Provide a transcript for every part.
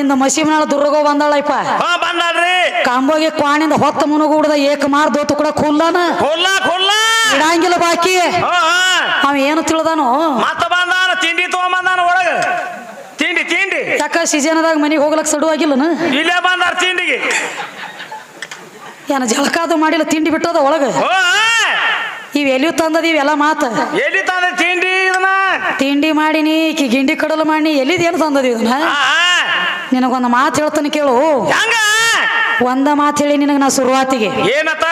ಇಂದ ಮಸೀಮನಾಳ ದುರ್ಗೋ ಬಂದಾಳಪ್ಪ. ಹಾ ಬಂದಾಳ್ರಿ. ಕಾಂಬೋಗಿ ಕ್ವಾಣಿಂದ ಹೊತ್ತ ಮುನುಗೂಡದ ಏಕ ಮಾರ್ ದೋತು ಕೂಡ ಕುಲ್ಲನ ಖುಲ್ಲ ಖುಲ್ಲ. ಇಡಂಗಿಲ್ಲ ಬಾಕಿ. ಹಾ ಅವ ಏನು ತಿಳಿದಾನು? ಮತ್ತ ಬಂದಾನ ತಿಂಡಿ ತಗೊಂಬಂದಾನ ಒಳಗ. ತಿಂಡಿ ತಿಂಡಿ. ಯಾಕ ಸಿಜನದಾಗ ಮನೆಗೆ ಹೋಗ್ಲಕ್ ಸಡು ಆಗಿಲ್ಲನ ಇಲ್ಲೇ ಬಂದಾರ ತಿಂಡಿಗೆ. ಏನ ಜಳಕಾದು ಮಾಡಿಲ್ಲ ತಿಂಡಿ ಬಿಟ್ಟದ ಒಳಗ? ಹೋ ಇವ್ ಎಲ್ಲಿ ತಂದದ ಇವೆಲ್ಲ ಮಾತ? ಎಲ್ಲಿ ತಂದ ತಿಂಡಿ ಇದನ್ನ? ತಿಂಡಿ ಮಾಡಿನಿ ಕಿ ಗಿಂಡಿ ಕಡಲು ಮಾಡಿ ಎಲ್ಲಿದ್ ಏನು ತಂದದ ಇದನ್ನ. ನಿನಗೊಂದು ಮಾತು ಹೇಳ್ತಾನೆ ಕೇಳು. ಹೆಂಗ? ಒಂದ ಮಾತು ಹೇಳಿ ನಿನಗ ನಾ ಶುರುವಾತಿಗೆ. ಏನತ್ತ?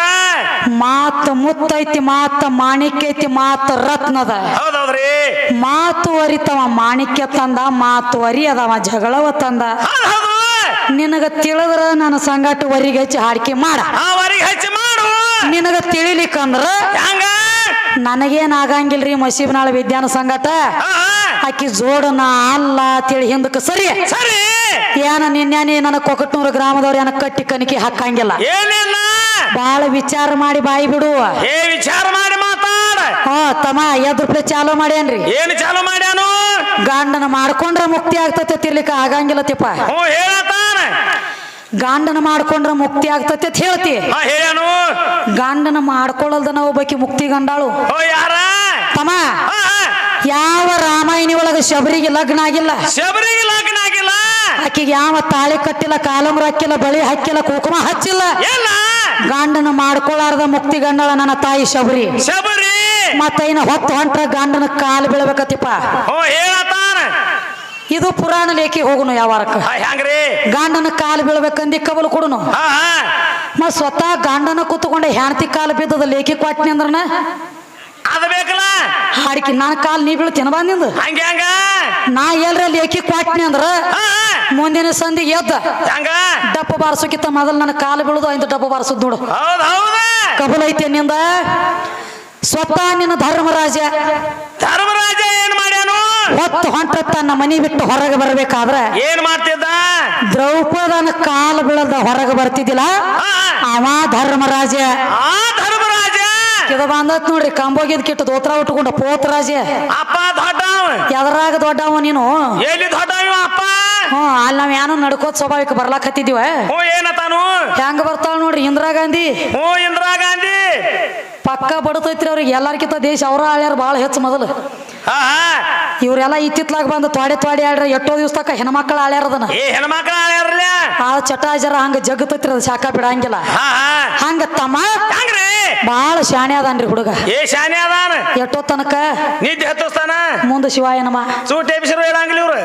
ಮಾತ ಮುತ್ತೈತಿ ಮಾತ ಮಾಣಿಕ್ಯ ಐತಿ ಮಾತ ರತ್ನದ. ಹೌದೌದ್ರಿ? ಮಾತು ಅರಿತವ ಮಾಣಿಕ್ಯ ತಂದ ಮಾತು ಅರಿಯದವ ಜಗಳವ ತಂದ. ನಿನಗ ತಿಳಿದ್ರ ನನ್ನ ಸಂಗಾಟ ವರಿಗೆ ಹಚ್ಚಿ ಹಾಡಿಕೆ ಮಾಡ. ಹಚ್ಚಿ ಮಾಡು. ನಿನಗ ತಿಳಿಲಿಕ್ಕಂದ್ರ ನನಗೇನ್ ಆಗಂಗಿಲ್ರಿ ಮಸೀಬ್ನಾಳ ವಿದ್ಯಾನ ಸಂಗಾಟ. ಆಕಿ ಜೋಡನ ಅಲ್ಲ ತಿಳಿ ಹಿಂದಕ್ಕೆ ಸರಿ ಸರಿ. ಏನ ನಿನ್ನೆ ನನ್ನ ಕೊಕಟ್ನೂರು ಗ್ರಾಮದವ್ರು ಏನ ಕಟ್ಟಿ ಕನಿಕಿ ಹಾಕಂಗಿಲ್ಲ. ಏನಿಲ್ಲ. ಬಾಳ ವಿಚಾರ ಮಾಡಿ ಬಾಯಿ ಬಿಡು. ಏ ವಿಚಾರ ಮಾಡಿ ಮಾತಾಡ. ಹಾ ತಮ್ಮ ಎದ್ ರೂಪಾಯಿ ಚಾಲೂ ಮಾಡ್ಯಾನ್ರಿ? ಏನು ಚಾಲು ಮಾಡ್ಯಾನು? ಗಂಡನ ಮಾಡ್ಕೊಂಡ್ರ ಮುಕ್ತಿ ಆಗ್ತತೆ ತಿರ್ಲಿಕ್ಕೆ ಆಗಂಗಿಲ್ಲ ತಿಪ್ಪ. ಹ್ಞೂ ಹೇಳತಾನ ಗಂಡನ ಮಾಡ್ಕೊಂಡ್ರ ಮುಕ್ತಿ ಆಗ್ತತೆ ಅಂತ ಹೇಳ್ತಿ. ಹಾ ಹೇಳ್ಯಾನು. ಗಂಡನ ಮಾಡ್ಕೊಳ್ಳಲ್ದ ನಾವು ಒಬ್ಬಾಕಿ ಮುಕ್ತಿ ಗಂಡಾಳು. ಓ ಯಾರ? ತಮ್ಮ ಹಾ. ಯಾವ ರಾಮಾಯಣಿ ಒಳಗ ಶಬರಿಗೆ ಲಗ್ನ ಆಗಿಲ್ಲ? ಶಬರಿಗೆ ಲಗ್ನ ಆಗಿಲ್ಲ. ಆಕೆಗೆ ಯಾವ ತಾಳಿ ಕಟ್ಟಿಲ್ಲ ಕಾಲಂಗ್ರ ಹಾಕಿಲ್ಲ ಬಳಿ ಹಾಕಿಲ್ಲ ಕುಂಕುಮ ಹಚ್ಚಿಲ್ಲ? ಗಂಡನ ಮಾಡ್ಕೊಳಾರ್ದ ಮುಕ್ತಿ ಗಂಡಳ ನನ್ನ ತಾಯಿ ಶಬರಿ. ಶಬರಿ. ಮತ್ತ ಇನ್ನ ಹೊತ್ತು ಹೊಂಟ್ರ ಗಂಡನ ಕಾಲು ಹೇಳತಾನ ಇದು ಪುರಾಣ ಲೇಖಿ ಹೋಗುನು ಯಾವಾರಕ್ಕ ಗಂಡನ ಕಾಲು ಬೀಳ್ಬೇಕಂದಿ ಕಬಲು ಕೊಡುನು. ಮತ್ ಸ್ವತಃ ಗಂಡನ ಕೂತ್ಕೊಂಡೆ ಹೆಣ್ತಿ ಕಾಲು ಬಿದ್ದದ ಲೇಖಿ ಕೊಟ್ನಿ ಅಂದ್ರನ? ಅದ ಬೇಕಲ್ಲ? ಹಾಡಿಕಿ ನನ್ನ ಕಾಲು ನೀ ಬೀಳ್ತೇನ ಬಂದಿಂದು ಹಂಗ ಹೆಂಗ. ನಾ ಎಲ್ರ ಲೇಖಿ ಕೊಟ್ನಿ ಅಂದ್ರ. ಮುಂದಿನ ಸಂದಿಗೆ ಎದ್ದ. ಹೆಂಗ? ಡಪ್ಪ ಬಾರಿಸೋಕಿತ್ತ ಮೊದಲು ನನ್ನ ಕಾಲು ಬೀಳುದು ಐದು ಡಪ್ಪ ಬಾರಿಸೋದ್ ನೋಡು. ಹೌದು ಹೌದ. ಕಬಲ್ ಐತೆ ನಿಂದ? ಸ್ವತಃ ನಿನ್ನ ಧರ್ಮರಾಜ ಧರ್ಮರಾಜ ಏನ್ ಮಾಡ್ಯಾನು? ಹೊತ್ತು ಹೊಂಟ ತನ್ನ ಮನಿ ಬಿಟ್ಟು ಹೊರಗೆ ಬರಬೇಕಾದ್ರೆ ಏನ್ ಮಾಡ್ತಿದ್ದ? ದ್ರೌಪದನ ಕಾಲು ಬೀಳದ ಹೊರಗೆ ಬರ್ತಿದ್ದಿಲ್ಲ. ಅವ ಧರ್ಮರಾಜ ಆ ಧರ್ಮರಾಜ ಇದು ಬಂದತ್ ನೋಡ್ರಿ. ಕಂಬೋಗಿದ್ ಕಿಟ್ಟ ದೋತ್ರ ಉಟ್ಕೊಂಡ ಪೋತರಾಜ ಅಪ್ಪ ದೊಡ್ಡವ. ಎದರಾಗ ದೊಡ್ಡವ ನೀನು? ಎಲ್ಲಿ ಅಪ್ಪ ಹ್ಞೂ ಅಲ್ಲಿ ನಾವ್ ಏನೋ ನಡ್ಕೋತ್ ಸ್ವಾಭಾವಿಕ ಬರ್ಲಾಕತ್ತಿದೀವ ಹ್ಞೂ ಏನತಾನು ಹೆಂಗ್ ಬರ್ತಾಳ ನೋಡ್ರಿ ಇಂದಿರಾ ಗಾಂಧಿ. ಓ ಇಂದಿರಾ ಗಾಂಧಿ! ಪಕ್ಕ ಬಡತೈತ್ರಿ ಅವ್ರಿಗೆ ಎಲ್ಲಾರ್ಕಿಂತ ದೇಶ ಅವರ ಆಳ್ಯಾರ ಭಾಳ ಹೆಚ್ಚು ಮೊದಲು. ಇವರೆಲ್ಲ ಇತ್ತಿತ್ಲಾಗ ಬಂದು ತ್ವಾಡೆ ತ್ವಾಡೆ ಆಡ್ರ ಎಷ್ಟೋ ದಿವಸ ತಕ ಹೆಣ್ಮಕ್ಳು ಆಳ್ಯಾರ ಅದನ್ನ. ಏ ಹೆಣ್ಮಕ್ಳ ಆಳ್ಯಾರಲ್ಲ ಆ ಚಟಾಜರ ಹಂಗ ಜಗ್ಗತೈತ್ರಿ ಅದು ಶಾಖ ಬಿಡಂಗಿಲ್ಲ. ಹಂಗ ತಮ್ಮ ಭಾಳ ಶಾಣೆ ಅದಾನ್ರಿ ಹುಡುಗ. ಏ ಅದಾನ? ಎಷ್ಟೋ ತನಕ ನಿದ್ದೆ ಹತ್ತಿಸ್ತಾನ? ಮುಂದೆ ಶಿವಾಯನಮ ಸೂಟ್ ಎಬ್ಸಿರು ಇರಂಗಿಲ್ಲ ಇವ್ರು.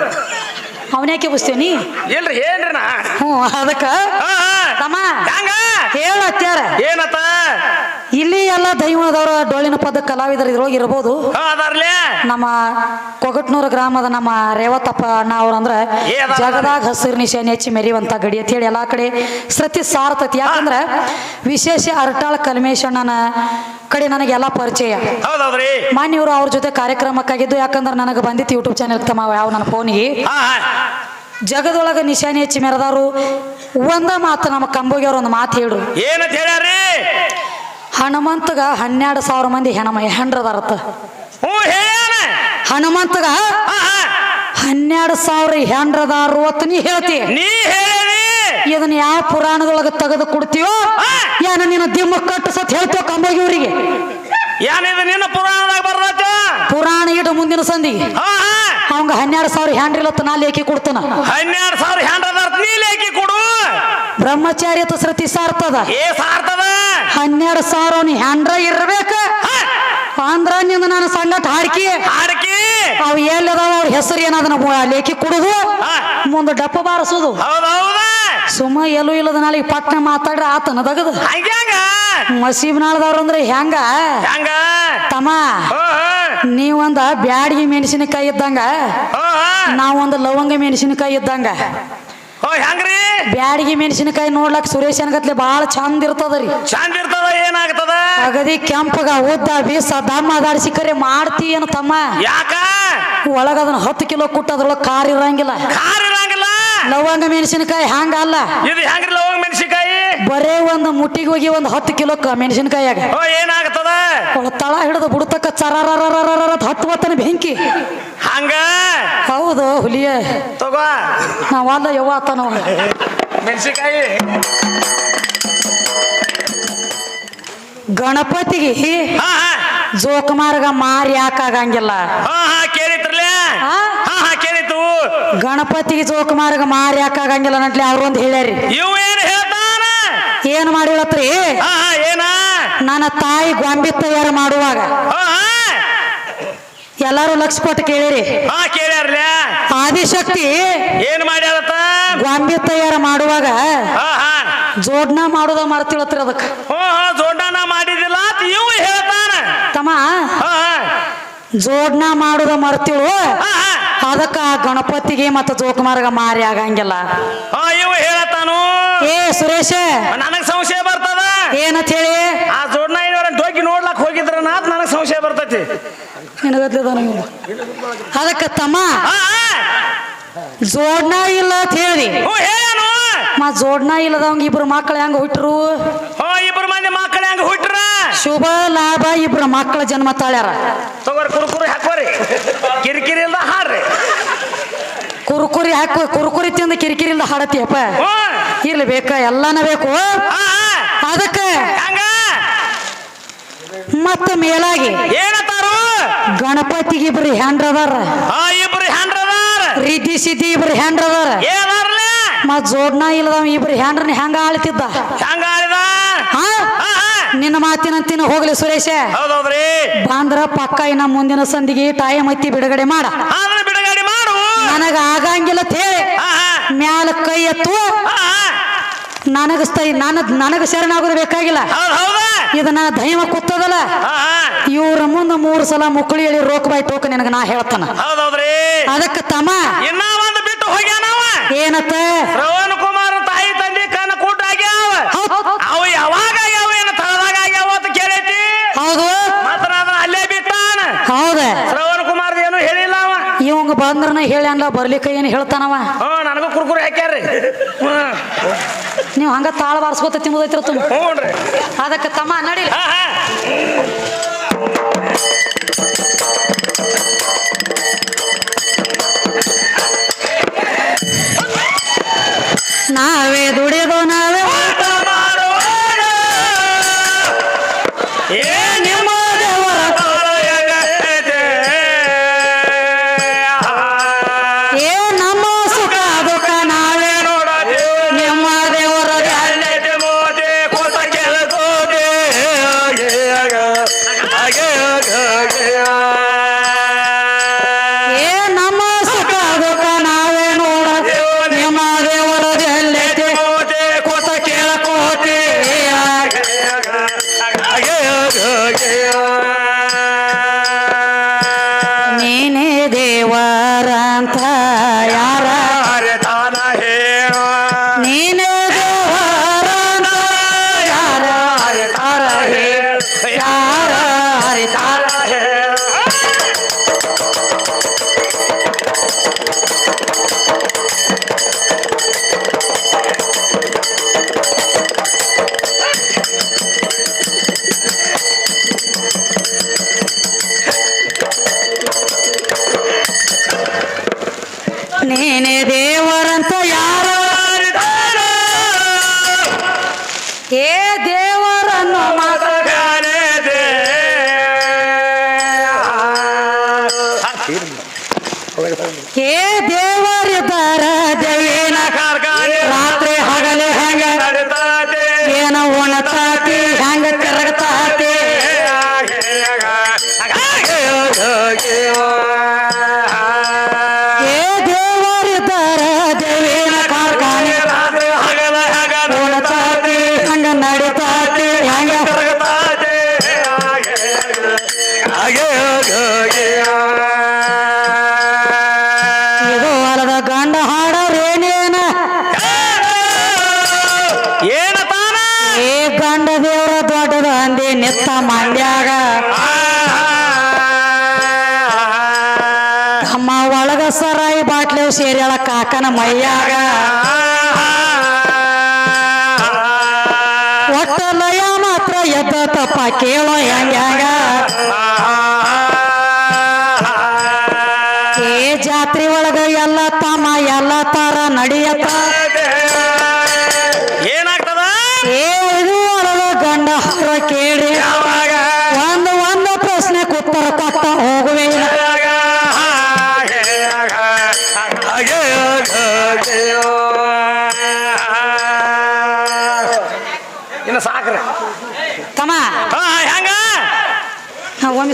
ಅವನ್ಯಾಕೆ ಬಸ್ತೇನಿ ಇಲ್ರಿ ಏನ್ರಿ ಹ್ಞೂ ಅದಕ್ಕ? ತಮ್ಮ ಹೇಳತ್ಯಾರ ಏನತ್ತ? ಇಲ್ಲಿ ಎಲ್ಲ ದೈವದವರ ಡೋಳಿನ ಪದ ಕಲಾವಿದರು ಇದ್ರೊಳಗೆ ಇರ್ಬೋದು. ನಮ್ಮ ಕೊಗಟ್ನೂರು ಗ್ರಾಮದ ನಮ್ಮ ರೇವತಪ್ಪ ಅಣ್ಣ ಅವ್ರಂದ್ರ ಜಗದಾಗ ಹಸಿರು ನಿಶಾನೆ ಹೆಚ್ಚಿ ಮೆರಿಯುವಂತ ಗಡಿ ಅಂತ ಹೇಳಿ ಎಲ್ಲಾ ಕಡೆ ಸೃತಿ ಸಾರ್ತತಿ. ಯಾಕಂದ್ರ ವಿಶೇಷ ಅರಟಾಳ ಕಲ್ಮೇಶಣ್ಣನ ಕಡೆ ನನಗೆ ಎಲ್ಲಾ ಪರಿಚಯ. ಮಾನ್ಯವರು ಅವ್ರ ಜೊತೆ ಕಾರ್ಯಕ್ರಮಕ್ಕಾಗಿದ್ದು ಯಾಕಂದ್ರೆ ನನಗೆ ಬಂದಿತ್ತು ಯೂಟ್ಯೂಬ್ ಚಾನೆಲ್ ತಮ್ಮ ಯಾವ ನನ್ನ ಫೋನಿಗೆ ಜಗದೊಳಗ ನಿಶಾನೆ ಹೆಚ್ಚಿ ಮೆರೆದಾರು ಒಂದ ಮಾತು ನಮ್ಮ ಕಂಬೋಗಿಯವ್ರು ಒಂದು ಮಾತು ಹೇಳ್ರು. ಏನಂತ ಹೇಳ್ಯಾರಿ ಹನುಮಂತಗ ಹನ್ನೆರಡು ಸಾವಿರ ಮಂದಿ ಹೆಣಮ ಹೆಂಡ್ರದಾರತ್ತ ಹನುಮಂತಗ ಹನ್ನೆರಡು ಸಾವಿರ ಹೆಂಡ್ರದಾರು ಅಂತ ನೀ ಹೇಳ್ತಿ. ಇದನ್ನ ಯಾವ ಪುರಾಣದೊಳಗ ತೆಗೆದು ಕೊಡ್ತೀವೋ ಏನ ನಿನ್ನ ದಿಮ್ಮ ಕಟ್ಟಿಸತ್ ಹೇಳ್ತೀವ ಪುರಾಣದಾಗ ಬರ್ದತ್ತ ಪುರಾಣ ಇಡು ಮುಂದಿನ ಸಂದಿಗೆ. ಅವಂಗ ಹನ್ನೆರಡು ಸಾವಿರ ಹೆಂಡ್ರಿಲತ್ತ ನಾ ಲೇಖಿ ಕೊಡ್ತಾನ. ಹನ್ನೆರಡು ಸಾವಿರ ಹ್ಯಾಂಡ್ರಿ ನೀ ಲೇಖಿ ಕೊಡು. ಬ್ರಹ್ಮಚಾರ್ಯತ ಸೃತಿ ಸಾರ್ತದ ಏ ಸಾರ್ತದ ಹನ್ನೆರಡು ಸಾವಿರ ಅವ್ನು ಹ್ಯಾಂಡ್ರ ಇರ್ಬೇಕ? ಅಂದ್ರ ನಿಂದ ನಾನು ಸಂಗಟ ಹಾಡ್ಕಿ. ಹಾಡ್ಕಿ. ಅವ್ ಎಲ್ಲದಾವ ಅವ್ರ ಹೆಸರು ಏನದನ್ನ ಲೇಖಿ ಕೊಡುದು? ಮುಂದೆ ಡಪ್ಪ ಬಾರಿಸೋದು. ಸುಮ್ಮ ಎಲ್ಲೂ ಇಲ್ಲದ ನಾಳೆ ಪಟ್ನ ಮಾತಾಡ್ರ ಆತನ ದಗದ ಮಸೀಬ್ ಮಸೀಬ್ನಾಳದವ್ರು ಅಂದ್ರೆ ಹೆಂಗ? ತಮ್ಮ ನೀವೊಂದ ಬ್ಯಾಡಿಗೆ ಮೆಣಸಿನಕಾಯಿ ಇದ್ದಂಗ? ನಾವೊಂದು ಲವಂಗ ಮೆಣಸಿನಕಾಯಿ ಇದ್ದಂಗ? ಹೋ ಹೆಂಗ್ರಿ? ಬ್ಯಾಡಿಗೆ ಮೆಣಸಿನಕಾಯಿ ನೋಡ್ಲಕ್ ಸುರೇಶ್ ಅನ್ಗತ್ಲೆ ಬಾಳ ಚಂದ ಇರ್ತದ್ರಿ ಚಂದ ಇರ್ತದ ಏನಾಗ್ತದ? ಅಗದಿ ಕೆಂಪಗ ಉದ್ದ ಬೀಸ ದಮ್ಮ ಅದಾಡಿಸಿ ಕರೆ ಮಾಡ್ತಿ ಏನು ತಮ್ಮ? ಯಾಕ? ಒಳಗ ಅದನ್ನ ಹತ್ತು ಕಿಲೋ ಕುಟ್ಟ ಅದ್ರೊಳಗ ಕಾರ್ ಇರಂಗಿಲ್ಲ. ಖಾರ ಇರಂಗಿಲ್ಲ? ಲವಂಗ ಮೆಣಸಿನಕಾಯಿ ಹಂಗ ಅಲ್ಲ. ಇದು ಹೆಂಗ್ರಿ ಲವಂಗ ಮೆಣಸಿಕಾಯಿ ಬರೇ ಒಂದು ಮುಟ್ಟಿಗೆ ಹೋಗಿ ಒಂದು ಹತ್ತು ಕಿಲೋ ಮೆಣಸಿನಕಾಯಿಯಾಗ ಮೆಣಸಿನ್ಕಾಯಾಗ ಓ ಏನಾಗ್ತದ ತಳ ಹಿಡಿದು ಬುಡತಕ್ಕ ಚರಾರ ಹತ್ತು ಬತ್ತನ ಬೆಂಕಿ ಹಂಗ ಹೌದು ಹುಲಿಯ ತಗೋ ನಾವಲ್ಲ ಯವ್ವ ಆತ ನಾವು ಮೆಣಸಿನಕಾಯಿ ಗಣಪತಿಗೆ ಜೋಕುಮಾರ್ಗ ಮಾರಿ ಯಾಕಾಗಂಗಿಲ್ಲ ಹಾ ಹಾ ಕೇಳಿತ್ರಲ್ಲ ಆ? ಹಾ ಹಾ ಕೇಳಿತು ಗಣಪತಿಗೆ ಜೋಕುಮಾರ್ಗ ಮಾರಿ ಯಾಕಾಗಂಗಿಲ್ಲ ನಟ್ಲಿ ಅವ್ರೊಂದು ಹೇಳ್ಯಾರಿ ಇವ್ ಏನ್ ಮಾಡಿಳತ್ರಿ ಏನ? ನನ್ನ ತಾಯಿ ಗೊಂಬೆ ತಯಾರು ಮಾಡುವಾಗ. ಎಲ್ಲಾರು ಲಕ್ಷ ಕೊಟ್ಟು ಕೇಳಿರಿ ಆದಿಶಕ್ತಿ ಏನ್ ಮಾಡಿ ಗೊಂಬೆ ತಯಾರು ಮಾಡುವಾಗ ಜೋಡ್ನ ಮಾಡುದ ಮರ್ತಿಳತ್ರಿ ಅದಕ್ಕೆ. ಜೋಡ್ನ ಮಾಡಿದಿಲ್ಲ ಇವು ಹೇಳ್ತಾನ. ತಮ್ಮ ಜೋಡ್ನ ಮಾಡುದ ಮರ್ತಿಳು ಅದಕ್ಕ ಗಣಪತಿಗೆ ಮತ್ತು ಜೋಕುಮಾರ್ಗ ಮಾರಿ ಆಗಂಗಿಲ್ಲ. ಇವ್ ಏ ಸುರೇಶ. ನನಗ್ ಸಂಶಯ ಬರ್ತದ? ಏನಂತ ಹೇಳಿ ಆ ಜೋಡ್ನ ಐನೂರ ಹೋಗಿ ನೋಡ್ಲಕ್ ಹೋಗಿದ್ರ ನಾತ್ ನನಗ್ ಸಂಶಯ ಬರ್ತೈತಿ. ನಿನಗತ್ಲಿದ ಅದಕ್ಕ ತಮ್ಮ. ಜೋಡ್ನ ಇಲ್ಲ ಅಂತ ಹೇಳಿ. ಮಾ ಜೋಡ್ನ ಇಲ್ಲದವಂಗ ಇಬ್ರು ಮಕ್ಕಳು ಹೆಂಗ ಹುಟ್ರು? ಇಬ್ರು ಮಂದಿ ಮಕ್ಕಳು ಹೆಂಗ ಹುಟ್ರ? ಶುಭ ಲಾಭ ಇಬ್ರು ಮಕ್ಕಳ ಜನ್ಮ ತಾಳ್ಯಾರ. ತಗೋರಿ ಕುರುಕುರು ಹಾಕೋರಿ ಕಿರಿಕಿರಿ ಇಲ್ದ ಕುರುಕುರಿ ಹಾಕು ಕುರುಕುರಿ ತಿಂದು ಕಿರಿಕಿರಿ ಇಲ್ದ ಹಾಡತಿಯಪ್ಪ ಇಲ್ಲಿ ಇರ್ಲಿ ಬೇಕ ಎಲ್ಲಾನ ಬೇಕು. ಅದಕ್ಕೆ ಮತ್ತೆ ಮೇಲಾಗಿ ಗಣಪತಿಗೆ ಇಬ್ರು ಹ್ಯಾಂಡ್ರದಾರ ರೀತಿ ಸಿದ್ದಿ ಇಬ್ರು ಏನಾರ್ಲೆ? ಮತ್ ಜೋಡ್ನ ಇಲ್ಲದವ ಇಬ್ರು ಹ್ಯಾಂಡ್ರ ಹೆಂಗ ಆಳ್ತಿದ್ದ? ನಿನ್ನ ಮಾತಿನಂತಿನ ಹೋಗ್ಲಿ ಸುರೇಶ. ಬಾಂದ್ರ ಪಕ್ಕ ಇನ್ನ ಮುಂದಿನ ಸಂದಿಗೆ ಟೈಮ್ ಐತಿ ಬಿಡುಗಡೆ ಮಾಡು. ನನಗ ಆಗಂಗಿಲ್ಲ ಹೇಳಿ ಮ್ಯಾಲ ಕೈ ಎತ್ತು ನನಗ ಸ್ಥೈ ನನ್ನ ನನಗ ಶರಣಾಗೋದು ಬೇಕಾಗಿಲ್ಲ. ಇದನ್ನ ದೈವ ಕೂತದಲ್ಲ ಇವ್ರ ಮುಂದ ಮೂರು ಸಲ ಮುಕ್ಕಳಿ ಹೇಳಿ ರೋಕ್ ಬಾಯ್ ಟೋಕ ನಿನಗ ನಾ ಹೇಳ್ತಾನ. ಅದಕ್ಕೆ ತಮ್ಮ ಇನ್ನ ಒಂದು ಬಿಟ್ಟು ಹೋಗ್ಯಾನವ. ಏನತ್ತ? ಶ್ರವಣ ಕುಮಾರ್ ತಾಯಿ ತಂದೆ ಕಣ್ಣ ಕೂಟ ಆಗ್ಯಾವ ಹೌದ್ ಹೌದ್ ಹೌದ್. ಅವು ಯಾವಾಗ ಆಗ್ಯಾವ ಏನು ತಳದಾಗ ಆಗ್ಯಾವ ಅಂತ ಕೇಳೈತಿ ಹೌದು ಮಾತ್ರ ಅದನ್ನ ಅಲ್ಲೇ ಬಿಟ್ಟಾನ ಹೌದ ಶ್ರವಣ ಕುಮಾರ್ ಏನು ಹೇಳಿಲ್ಲ ಅವ ಇವಂಗ ಬಂದ್ರನ ಹೇಳ್ಯಾನ್ಲ ಬರ್ಲಿಕ್ಕ ಏನು ಹೇಳ್ತಾನವ? ಹ್ಞೂ ನನಗೂ ಕುರ್ಕುರಿ ಹಾಕ್ಯಾರ್ರಿ. ಹ್ಮ್ ನೀವು ಹಂಗ ತಾಳ ಬಾರಿಸ್ಕೊತ ತಿನ್ನೋದೈತ್ರ ತುಂಬ ಹ್ಞೂನ್ರಿ ಅದಕ್ಕೆ ತಮ್ಮ ನಡಿಲಿ. ಹಾ ಹಾ. ನಾವೇ ದೇವರನ್ನು ಮಾತ ಮಾಲ್ಯಾಗ ತಮ್ಮ ಒಳಗ ಸರಾಯಿ ಬಾಟ್ಲೆ ಸೇರ್ಯಾಳ ಕಾಕನ ಮೈಯಾಗ. ಒಟ್ಟ ಲಯ ಮಾತ್ರ ಎದ್ದ ತಪ್ಪ ಕೇಳೋ ಹೆಂಗ?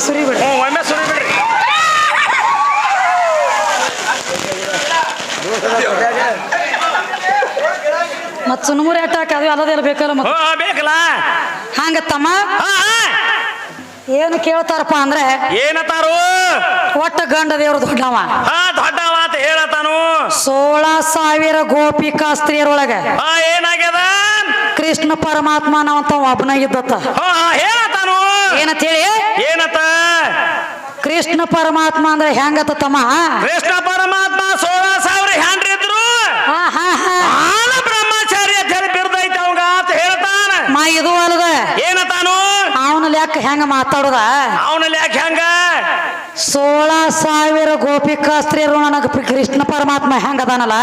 ಹಾ, ಒಮ್ಮೆ ಸುರಿ ಬಿಡ್ರಿ ಹ್ಞೂ ಒಮ್ಮೆ ಸುರಿ ಬಿಡ್ರಿ ಮತ್ ಸುನ್ಮೂರಿ ಅಟ್ಟಾಕ ಅದು ಅಲ್ಲದೆಲ್ಲ ಬೇಕಲ್ಲ ಮತ್? ಹ್ಞೂ ಬೇಕಲ್ಲ? ಹಂಗ ತಮ್ಮ. ಏನು ಕೇಳ್ತಾರಪ್ಪ ಅಂದ್ರೆ ಏನತಾರು ಒಟ್ಟ ಗಂಡ ದೇವ್ರ ದೊಡ್ಡವ. ಹಾ ದೊಡ್ಡ ಮಾತು ಹೇಳತಾನು ಸೋಳ ಸಾವಿರ ಗೋಪಿಕಾ ಸ್ತ್ರೀಯರೊಳಗೆ ಏನಾಗ್ಯದ? ಕೃಷ್ಣ ಪರಮಾತ್ಮ ನಾವಂತ ಒಬ್ಬನಾಗಿದ್ದತ್ತ ಇದ್ದತ್ತ ಹಾ ಹಾ ಹೇಳತಾನು ಏನಂತ ಹೇಳಿ ಏನತ್ತ ಕೃಷ್ಣ ಪರಮಾತ್ಮ ಅಂದ್ರೆ ಹೆಂಗತ ತಮ್ಮ? ಕೃಷ್ಣ ಪರಮಾತ್ಮ ಸೋಳ ಸಾವಿರ ಹ್ಯಾಂಡ್ರಿದ್ರು ಹಾ ಆನ ಬ್ರಹ್ಮಚಾರಿ ಅಂತ ಹೇಳಿ ಬಿರ್ದೈತೆ ಅವಂಗ ಅಂತ ಹೇಳ್ತಾನ. ಮಾ ಇದು ಅಲ್ದ ಏನತಾನು? ಅವನ ಲೆಕ್ಕ ಹೆಂಗ ಮಾತಾಡುದ? ಅವನ ಲೆಕ್ಕ ಹೆಂಗ? ಸೋಳ ಸಾವಿರ ಗೋಪಿಕಾ ಸ್ತ್ರೀಯರು ನನಗ ಕೃಷ್ಣ ಪರಮಾತ್ಮ ಹೆಂಗದಾನಲ್ಲ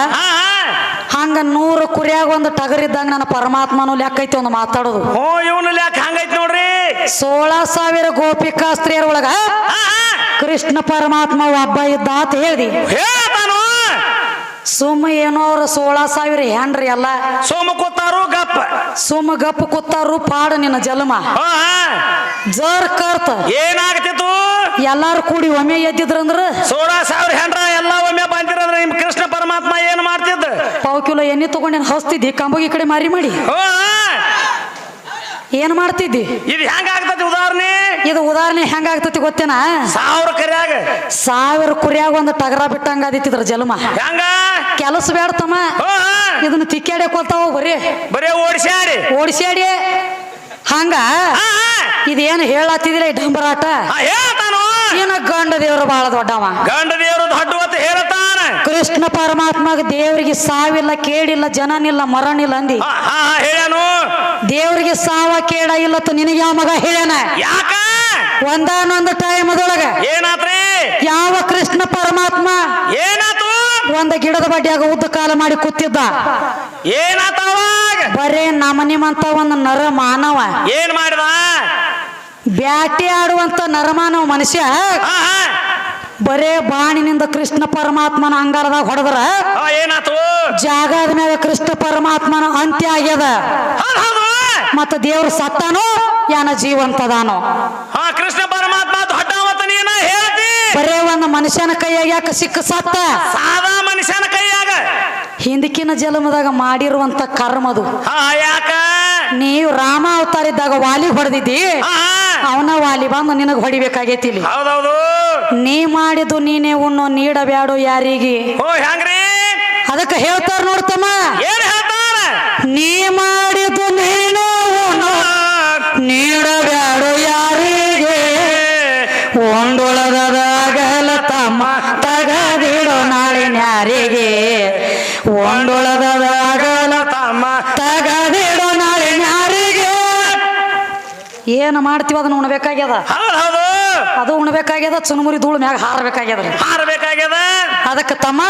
ಹಂಗ ನೂರು ಕುರಿಯಾಗ ಒಂದು ಟಗರಿದ್ದಂಗ ನನ್ನ ಪರಮಾತ್ಮನು ಲೆಕ್ಕ ಐತಿ ಒಂದು ಮಾತಾಡೋದು. ಓ ಇವನು ಲೆಕ್ಕ ಹಂಗೈತಿ ನೋಡ್ರಿ? ಸೋಳ ಸಾವಿರ ಗೋಪಿಕಾ ಸ್ತ್ರೀಯರೊಳಗ ಹಾ ಹಾ. ಕೃಷ್ಣ ಪರಮಾತ್ಮ ಒಬ್ಬ ಇದ್ದ ಅಂತ ಹೇಳ್ದಿ. ಹೇಳ್ತಾನು ಸುಮ್ಮ ಏನೋ ಅವ್ರ ಸೋಳ ಸಾವಿರ ಹೆಂಡ್ರಿ ಎಲ್ಲ ಸೋಮ ಕೂತಾರು ಗಪ್ಪ. ಸುಮ್ಮ ಗಪ್ಪ ಕೂತಾರು ಪಾಡ ನಿನ್ನ ಜಲಮ. ಜರ್ ಕರ್ತ. ಏನಾಗ್ತಿತ್ತು ಎಲ್ಲಾರು ಕೂಡಿ ಒಮ್ಮೆ ಎದ್ದಿದ್ರಂದ್ರ ಸೋಳ ಸಾವಿರ ಹೆಂಡ್ರ ಎಲ್ಲ ಒಮ್ಮೆ ಬಂದಿರಂದ್ರ ನಿಮ್ ಕೃಷ್ಣ ಪರಮಾತ್ಮ ಏನ್ ಮಾಡ್ತಿದ್ದ? ಪಾವು ಕಿಲೋ ಎಣ್ಣೆ ತಗೊಂಡು ಹಸ್ತಿದ್ದಿ? ಕಂಬಗಿ ಕಡೆ ಮಾರಿ ಮಾಡಿ. ಏನ್ ಮಾಡ್ತಿದ್ದಿ? ಇದು ಹೆಂಗ ಆಗ್ತದೆ ಉದಾಹರಣೆ? ಇದು ಉದಾಹರಣೆ ಹೆಂಗಾಗ್ತತಿ ಗೊತ್ತೇನ? ಸಾವಿರ ಕುರಿಯಾಗ. ಸಾವಿರ ಕುರಿಯಾಗ ಒಂದು ಟಗರ ಬಿಟ್ಟಂಗ ಆದಿತ್ತಿದ್ರ ಜಲಮ. ಹೆಂಗ? ಕೆಲಸ ಬೇಡ ತಮ್ಮ. ಇದನ್ನ ತಿಕ್ಕಾಡಿ ಕೊಲ್ತಾವ ಬರೀ. ಬರೀ ಓಡಿಸ್ಯಾಡಿ. ಓಡಿಸ್ಯಾಡಿ. ಹಂಗ. ಇದೇನು ಹೇಳತ್ತಿದಿಲ್ಲ ಈ ಡಂಬರಾಟ? ಏನ ಗಂಡ ದೇವರು ಬಹಳ ದೊಡ್ಡವ. ಗಂಡ ದೇವರು ದೊಡ್ಡ ಹೇಳ್ತಾನ. ಕೃಷ್ಣ ಪರಮಾತ್ಮಗ ದೇವರಿಗೆ ಸಾವಿಲ್ಲ ಕೇಡಿಲ್ಲ ಜನನಿಲ್ಲ ಮರಣಿಲ್ಲ ಅಂದಿ. ಹೇಳನು ದೇವರಿಗೆ ಸಾವ ಕೇಡ ಇಲ್ಲತ್ತು ನಿನಗೆ ಯಾವ ಮಗ ಹೇಳ್ಯಾನ? ಯಾಕ? ಒಂದಾನೊಂದು ಟೈಮದೊಳಗ ಏನಾದ್ರೆ ಏನಾತ್ರಿ? ಯಾವ ಕೃಷ್ಣ ಪರಮಾತ್ಮ ಏನಾತು? ಒಂದ ಗಿಡದ ಬಡ್ಡಿಯಾಗ ಉದ್ದ ಕಾಲ ಮಾಡಿ ಕೂತಿದ್ದ. ಏನಾತ ಬರೇ ನಮ್ಮ ನಿಮ್ಮಂತ ಒಂದು ನರ ಮಾನವ ಏನ್ ಮಾಡಿದ? ಬ್ಯಾಟಿ ಆಡುವಂತ ನರಮಾನವ ಮನುಷ್ಯ. ಬರೇ ಬಾಣಿನಿಂದ ಕೃಷ್ಣ ಪರಮಾತ್ಮನ ಅಂಗಾರದಾಗ ಹೊಡೆದ್ರ. ಜಾಗದ ಮೇಲೆ ಕೃಷ್ಣ ಪರಮಾತ್ಮನ ಅಂತ್ಯ ಆಗ್ಯದ. ಮತ್ತ ದೇವ್ರು ಸತ್ತಾನೋ ಯಾನ ಜೀವಂತದಾನೋ. ಹಾ ಕೃಷ್ಣ ಪರಮಾತ್ಮ ದೊಡ್ಡವತ್ತ ನೀನ ಹೇಳ್ತಿ. ಬರೇ ಒಂದು ಮನುಷ್ಯನ ಕೈಯಾಗ ಯಾಕೆ ಸಿಕ್ಕ ಸತ್ತ? ಸಾದಾ ಮನುಷ್ಯನ ಕೈಯಾಗ. ಹಿಂದಕಿನ ಜನ್ಮದಾಗ ಮಾಡಿರುವಂತ ಕರ್ಮದು ಹಾ ಯಾಕ? ನೀವು ರಾಮ ಅವತಾರ ಇದ್ದಾಗ ವಾಲಿ ಹೊಡೆದಿದ್ದಿ. ಅವನ ವಾಲಿ ಬಂದು ನಿನಗೆ ಹೊಡಿಬೇಕಾಗೈತಿ ಇಲ್ಲಿ. ಹೌದೌದು. ನೀ ಮಾಡಿದ್ದು ನೀನೇ ಉಣ್ಣು ನೀಡಬ್ಯಾಡು ಯಾರಿಗೆ? ಓ ಹೆಂಗ್ರಿ ಅದಕ್ಕೆ ಹೇಳ್ತಾರ ನೋಡ್ತಮ್ಮ. ಏನ್ ಹೇಳ್ತಾರ? ನೀ ಮಾಡಿದ್ದು ಯಾರಿಗೆ? ಒಂದೊಳಗದಾಗಲ ತಮ್ಮ ತಗದಿಡ ನಾರಿಗೆ ಯಾರಿಗೆ? ಏನು ಮಾಡ್ತೀವಿ ಅದನ್ನ ಉಣ್ಬೇಕಾಗ್ಯದ? ಅದು ಉಣ್ಬೇಕಾಗ್ಯದ ಚುನುಮುರಿ ಧೂಳು ಮ್ಯಾಗ ಹಾರಬೇಕಾಗ್ಯದ ಹಾರಬೇಕಾಗ್ಯದ. ಅದಕ್ಕೆ ತಮ್ಮ.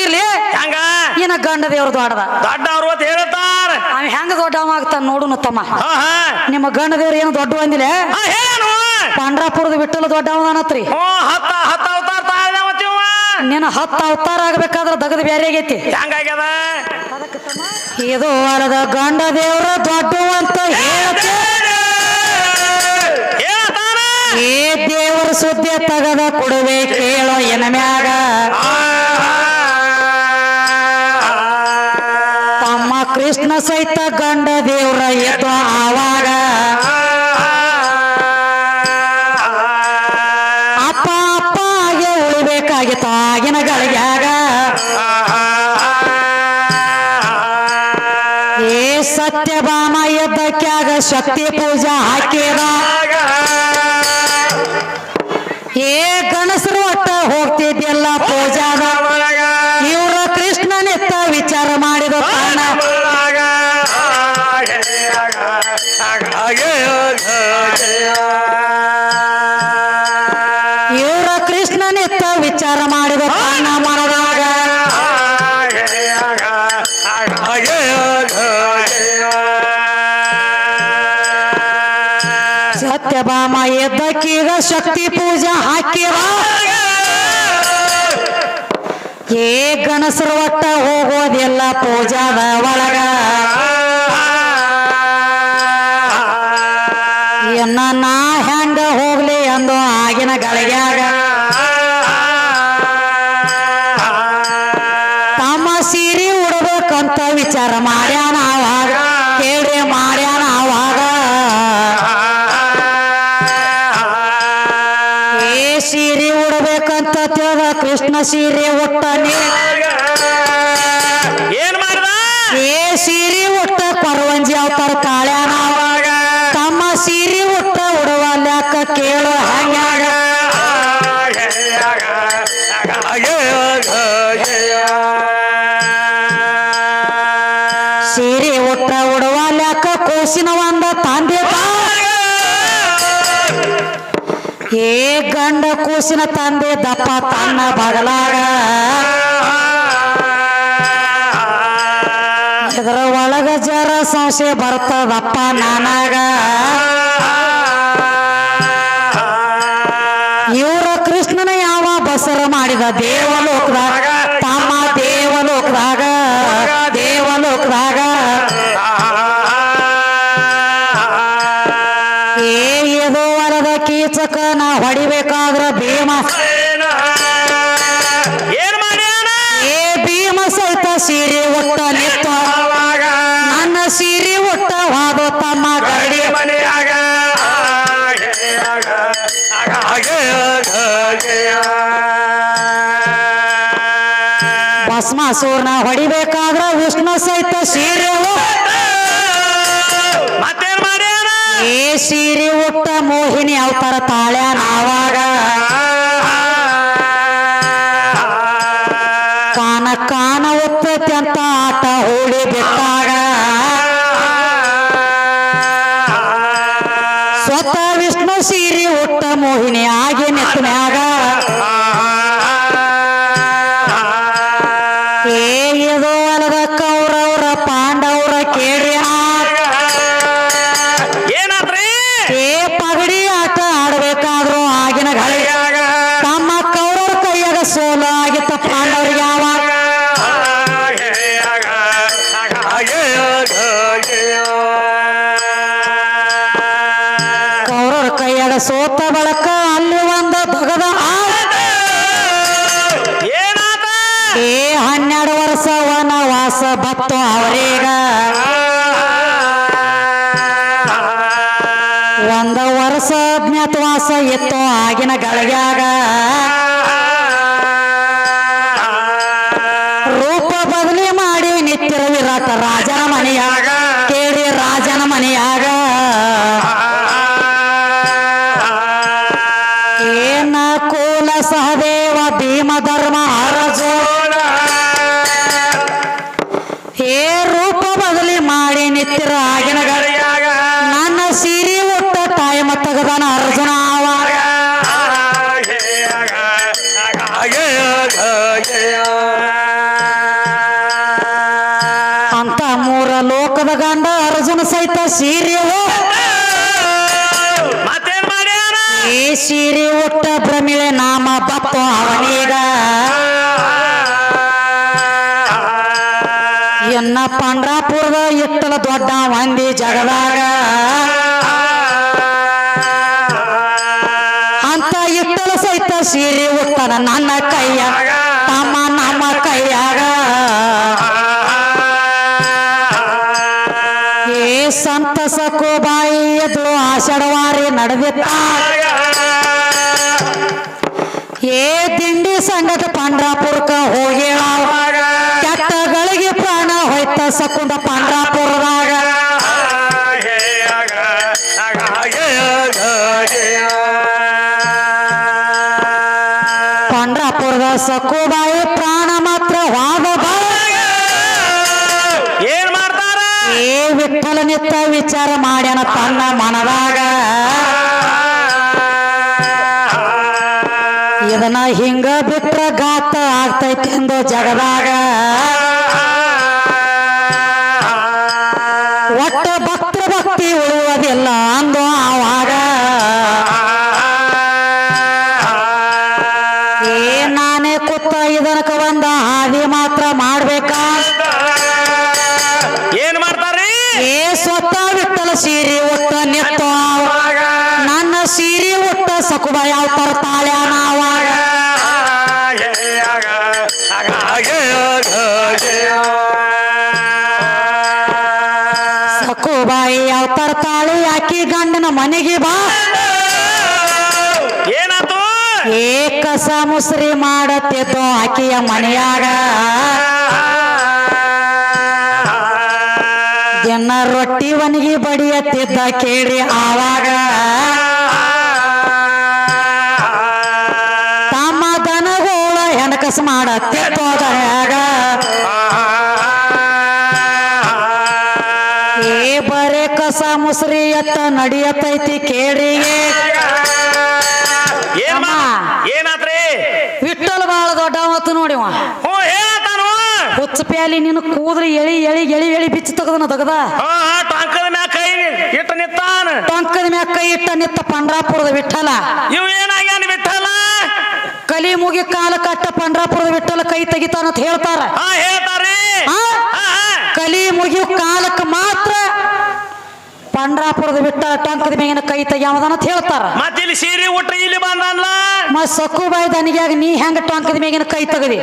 ಇರ್ಲಿ. ಹೆಂಗ? ಏನ ಗಂಡ ದೇವ್ರ ದೊಡ್ಡದ. ದೊಡ್ಡವ್ರು ಅಂತ ಹೇಳ್ತಾರ ಅವ ಹೆಂಗ ದೊಡ್ಡವ ಆಗ್ತಾನ ನೋಡುನು ತಮ್ಮ. ನಿಮ್ಮ ಗಂಡ ದೇವ್ರ ಏನು ದೊಡ್ಡ ಅಂದಿಲ್ಲ? ಬಿಟ್ಟಲು ಪಾಂಡ್ರಾಪುರದ ವಿಠಲ ದೊಡ್ಡವನತ್ರಿ ಹ್ಞೂ ಹತ್ತ ಹತ್ತ ನಿನ್ನ ಹತ್ತು ಅವತಾರ ಆಗ್ಬೇಕಾದ್ರೆ ದಗದ ಬ್ಯಾರೆ ಆಗೈತಿ. ಹೆಂಗಾಗ್ಯದ? ಇದು ಅರದ ಗಂಡ ದೇವ್ರ ದೊಡ್ಡ ಅಂತ ಏ ದೇವರ ಸುದ್ದಿ ತಗದ ಕೊಡುವೆ ಕೇಳೋ ಎನ ಮ್ಯಾಗ. ತಮ್ಮ ಕೃಷ್ಣ ಸಹಿತ ಗಂಡ ದೇವ್ರ ಎದ್ದು ಆವಾಗ ಶಕ್ತಿ ಪೂಜಾ ಹಾಕಿದ ಸತ್ಯಭಾಮ ಎದ್ದಕ್ಕೀಗ ಶಕ್ತಿ ಪೂಜೆ ಹಾಕಿರ ಏ ಗಣಸರ ಒಟ್ಟ ಹೋಗೋದಿಲ್ಲ ಪೂಜಾದ ಒಳಗ. ಉಡ್ಬೇಕಂತ ತಿಳ್ದ ಕೃಷ್ಣ ಸೀರೆ ಒಟ್ಟ ಏನ್ ಮಾಡ್ದ? ಏ ಸೀರೆ ಒಟ್ಟ ಕೊರವಂಜಿ ಅವತಾರ ಕಾಳ್ಯಾನ. ಕೂಸಿನ ತಂದೆ ದಪ್ಪ ತನ್ನ ಬಗಲಾಗ. ಇದರ ಒಳಗ ಜರ ಸಂಶಯ ಬರ್ತದಪ್ಪ ನಾನಾಗ. ಇವರ ಕೃಷ್ಣನ ಯಾವ ಬಸರ ಮಾಡಿದ ದೇವಲೋಕದಾಗ ಭಸ್ಮಾಸೂರ್ನ ಹೊಡಿಬೇಕಾದ್ರ ವಿಷ್ಣು ಸಹಿತ ಸೀರೆ ಈ ಏ ಸೀರೆ ಉಟ್ಟ ಮೋಹಿನಿ ಅವತಾರ ತಾಳ್ಯ ನಾವಾಗ ವನವಾಸ ಬತ್ತು ಅವರೀಗ. ಒಂದ ವರ್ಷ ಅಜ್ಞಾತವಾಸ ಇತ್ತು ಆಗಿನ ಗಳಿಗ್ಯಾಗ ಸೀರೆ ಈ ಸೀರೆ ಉಟ್ಟ ಭ್ರಮಿಳೆ ನಾಮ ಬಪ್ಪ ಅವನೀಗ. ಎನ್ನ ಪಂಡ್ರಾಪುರದ ಇಟ್ಟಲ ದೊಡ್ಡ ಮಂದಿ ಜಗದಾಗ. ಅಂತ ಇಟ್ಟಲ ಸಹಿತ ಸೀರೆ ಉಟ್ಟನ ನನ್ನ ಕೈಯ. ಎದ್ದು ಆಷಾಢವಾರಿ ನಡೆದಿತ್ತ ಏ ದಿಂಡಿ ಸಂಗಟ ಪಂಡ್ರಾಪುರಕ್ಕ ಹೋಗಿ ಕೆಟ್ಟಗಳಿಗೆ ಪ್ರಾಣ ಹೋಯ್ತ ಸಕುಂಡ ಪಂಡ್ರಾಪುರದಾಗ ಪಂಡ್ರಾಪುರದ ಸಕೋಬಾಯಿ ಪ್ರಾಣ ಮಾತ್ರ ವಾದ ಏ ವಿಠಲನೆತ್ತ ವಿಚಾರ ಮಾಡ್ಯಾನ ತನ್ನ ಮನದಾಗ. ಇದನ್ನ ಹಿಂಗ ಬಿಟ್ರ ಗಾತ ಆಗ್ತೈತಿ ಎಂದು ಜಗದಾಗ. ಸಕ್ಕುಬಾಯಿ ಯಾವ ತರ್ತಾಳೆ ನಾವಾಗ ಸಕುಬಾಯಿ ಯಾವ ತರ್ತಾಳೆ ಯಾಕೆ ಗಂಡನ ಮನೆಗೆ ಬಾ. ಏನಾತು? ಏ ಕಸ ಮುಸ್ರಿ ಮಾಡತ್ತಿದ್ದು ಆಕೆಯ ಮನೆಯಾಗ. ದಿನ ರೊಟ್ಟಿ ಒಣಗಿ ಬಡಿಯತ್ತಿದ್ದ ಕೇಳಿ ಆವಾಗ. ಹೆಣಕಸ ಮಾಡಕ್ಕೆ ಹೋದಾಗ ಏ ಬರೇ ಕಸ ಮುಸ್ರಿ ಎತ್ತ ನಡಿಯತೈತಿ ಕೇಳಿ. ಏನಾತ್ರಿ? ವಿಠಲ್ ಬಾಳ ದೊಡ್ಡ ಮತ್ತು ನೋಡಿವ ಹುಚ್ಚ ಪ್ಯಾಲಿ ನಿನ್ನ ಕೂದ್ರಿ ಎಳಿ ಎಳಿ ಎಳಿ ಎಳಿ ಬಿಚ್ಚು ತಗದನ ತಗದ ಟಂಕದ ಮ್ಯಾಗ ಕೈ ಇಟ್ಟು ನಿತ್ತಾನ ಟೊಂಕದ ಮ್ಯಾಗ ಕೈ ಇಟ್ಟ ನಿತ್ತ ಪಂಡ್ರಾಪುರದ ವಿಠಲ ಇವ್ ಏನಾಗ್ಯಾನ ಬಿಟ್ಟಲ್ಲ ಕಲಿ ಮುಗಿ ಕಾಲ ಕಟ್ಟ ಪಂಡ್ರಾಪುರದ ವಿಠಲ ಕೈ ತೆಗಿತಾನಂತ ಹೇಳ್ತಾರ. ಹಾ ಹೇಳ್ತಾರ್ರಿ. ಆ? ಹಾ ಹಾ. ಕಲಿ ಮುಗಿ ಕಾಲಕ್ಕೆ ಮಾತ್ರ ಪಂಡ್ರಾಪುರದ ವಿಠಲ ಟಂಕದ ಮೇಗಿನ ಕೈ ತೆಗಿಯವದನಂತ ಹೇಳ್ತಾರ. ಮತ್ತ ಇಲ್ಲಿ ಸೀರೆ ಉಟ್ರಿ ಇಲ್ಲಿ ಬಂದಲ್ಲ. ಮತ್ ಸಕ್ಕು ಬಾಯಿ ದನಿಗ್ಯಾಗ ನೀ ಹೆಂಗ ಟಂಕದ ಮೇಗಿನ ಕೈ ತೆಗದಿ?